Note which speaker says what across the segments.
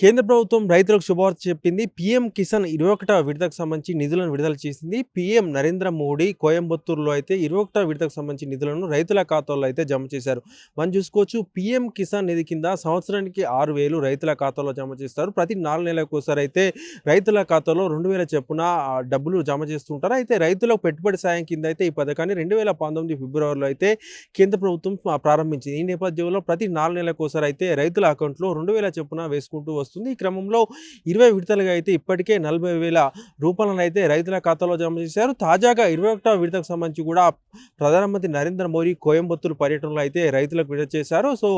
Speaker 1: కేంద్ర ప్రభుత్వం రైతులకు శుభవార్త చెప్పింది. పీఎం కిసాన్ ఇరవై ఒకటవ విడతకు సంబంధించి నిధులను విడుదల చేసింది. పీఎం నరేంద్ర మోడీ కోయంబత్తూరులో అయితే ఇరవై ఒకటవ విడతకు సంబంధించి నిధులను రైతుల ఖాతాల్లో అయితే జమ చేశారు. మనం చూసుకోవచ్చు పీఎం కిసాన్ నిధి కింద సంవత్సరానికి ఆరు వేలు రైతుల ఖాతాలో జమ చేస్తారు. ప్రతి నాలుగు నెలలకు ఒకసారి అయితే రైతుల ఖాతాలో రెండు వేల చొప్పున డబ్బులు జమ చేస్తుంటారు అయితే రైతులకు పెట్టుబడి సాయం కింద అయితే ఈ పథకాన్ని రెండు వేల పంతొమ్మిది ఫిబ్రవరిలో అయితే కేంద్ర ప్రభుత్వం ప్రారంభించింది. ఈ నేపథ్యంలో ప్రతి నాలుగు నెలలకు ఒకసారి అయితే రైతుల అకౌంట్లో రెండు వేల చొప్పున వేసుకుంటూ వస్తుంది. ఈ క్రమంలో ఇరవై విడతలుగా అయితే ఇప్పటికే నలభై వేల రూపాయలను అయితే రైతుల ఖాతాలో జమ చేశారు. తాజాగా ఇరవై ఒకటో విడతకు సంబంధించి కూడా ప్రధానమంత్రి నరేంద్ర మోడీ కోయంబత్తూరు పర్యటనలో అయితే రైతులకు విడుదల చేశారు. సో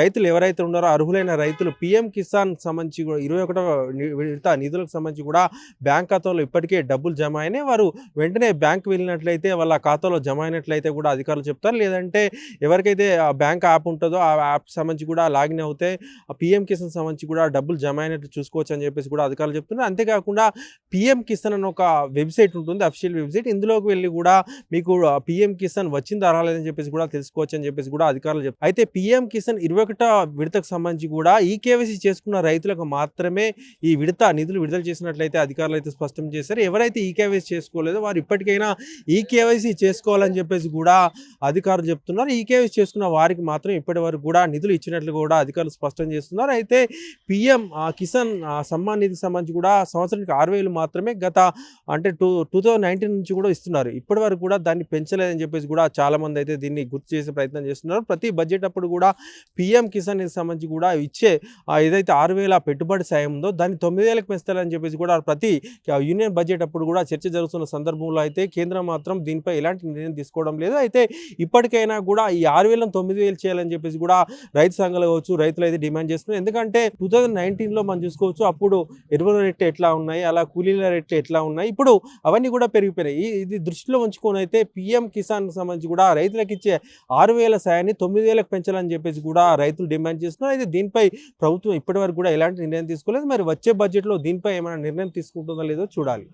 Speaker 1: రైతులు ఎవరైతే ఉన్నారో అర్హులైన రైతులు పీఎం కిసాన్ సంబంధించి కూడా ఇరవై ఒకటో విడత నిధులకు సంబంధించి కూడా బ్యాంక్ ఖాతాలో ఇప్పటికే డబ్బులు జమ అయినాయి. వారు వెంటనే బ్యాంక్ వెళ్ళినట్లయితే వాళ్ళ ఖాతాలో జమ అయినట్లయితే కూడా అధికారులు చెప్తారు. లేదంటే ఎవరికైతే ఆ బ్యాంక్ యాప్ ఉంటుందో ఆ యాప్ సంబంధించి కూడా లాగిన్ అవుతే ఆ పిఎం కిసాన్ సంబంధించి కూడా డబ్బులు జమ అయినట్టు చూసుకోవచ్చు అని చెప్పేసి కూడా అధికారులు చెప్తున్నారు. అంతేకాకుండా పిఎం కిసాన్ అని ఒక వెబ్సైట్ ఉంటుంది. Official website. ఇందులోకి వెళ్ళి కూడా మీకు పీఎం కిసాన్ వచ్చిందా రాలేదని చెప్పేసి కూడా తెలుసుకోవచ్చు అని చెప్పేసి కూడా అధికారులు చెప్తారు అయితే పీఎం కిసాన్ ఇరవై ఒకటో విడతకు సంబంధించి కూడా ఈ కేవైసీ చేసుకున్న రైతులకు మాత్రమే ఈ విడత నిధులు విడుదల చేసినట్లయితే అధికారులు అయితే స్పష్టం చేశారు. ఎవరైతే ఈ కేవైసీ చేసుకోలేదో వారు ఇప్పటికైనా ఈ కేవైసీ చేసుకోవాలని చెప్పేసి కూడా అధికారులు చెప్తున్నారు. ఈ కేవైసీ చేసుకున్న వారికి మాత్రం ఇప్పటి వరకు కూడా నిధులు ఇచ్చినట్లు కూడా అధికారులు స్పష్టం చేస్తున్నారు. అయితే పిఎం కిసాన్ ఆ, సమ్మాన్ నిధికి సంబంధించి కూడా సంవత్సరానికి ఆరు వేలు మాత్రమే గత అంటే టూ టూ థౌజండ్ నైన్టీన్ నుంచి కూడా ఇస్తున్నారు. ఇప్పటి వరకు కూడా దాన్ని పెంచలేదని చెప్పేసి కూడా చాలా మంది అయితే దీన్ని గుర్తు చేసే ప్రయత్నం చేస్తున్నారు. ప్రతి బడ్జెట్ అప్పుడు కూడా పిఎం కిసాన్ నిధికి సంబంధించి కూడా ఇచ్చే ఏదైతే ఆరు వేల పెట్టుబడి సాయం ఉందో దాన్ని తొమ్మిది వేలకు పెంచుతారని చెప్పేసి కూడా ప్రతి యూనియన్ బడ్జెట్ అప్పుడు కూడా చర్చ జరుగుతున్న సందర్భంలో అయితే కేంద్రం మాత్రం దీనిపై ఎలాంటి నిర్ణయం తీసుకోవడం లేదు. అయితే ఇప్పటికైనా కూడా ఈ ఆరు వేలను తొమ్మిది వేలు చేయాలని చెప్పేసి కూడా రైతు సంఘాలు కావచ్చు రైతులు అయితే డిమాండ్ చేస్తున్నారు. ఎందుకంటే టూ థౌజండ్ నైన్టీన్లో మనం చూసుకోవచ్చు. అప్పుడు ఎరువుల రేట్లు ఎట్లా ఉన్నాయి? అలా కూలీల రేట్లు ఎట్లా ఉన్నాయి? ఇప్పుడు అవన్నీ కూడా పెరిగిపోయినాయి. ఇది దృష్టిలో ఉంచుకొని అయితే పిఎం కిసాన్ సంబంధించి కూడా రైతులకు ఇచ్చే ఆరు వేల సాయాన్ని తొమ్మిది వేలకు పెంచాలని చెప్పేసి కూడా రైతులు డిమాండ్ చేస్తున్నారు. అయితే దీనిపై ప్రభుత్వం ఇప్పటివరకు కూడా ఎలాంటి నిర్ణయం తీసుకోలేదు. మరి వచ్చే బడ్జెట్లో దీనిపై ఏమైనా నిర్ణయం తీసుకుంటుందో లేదో చూడాలి.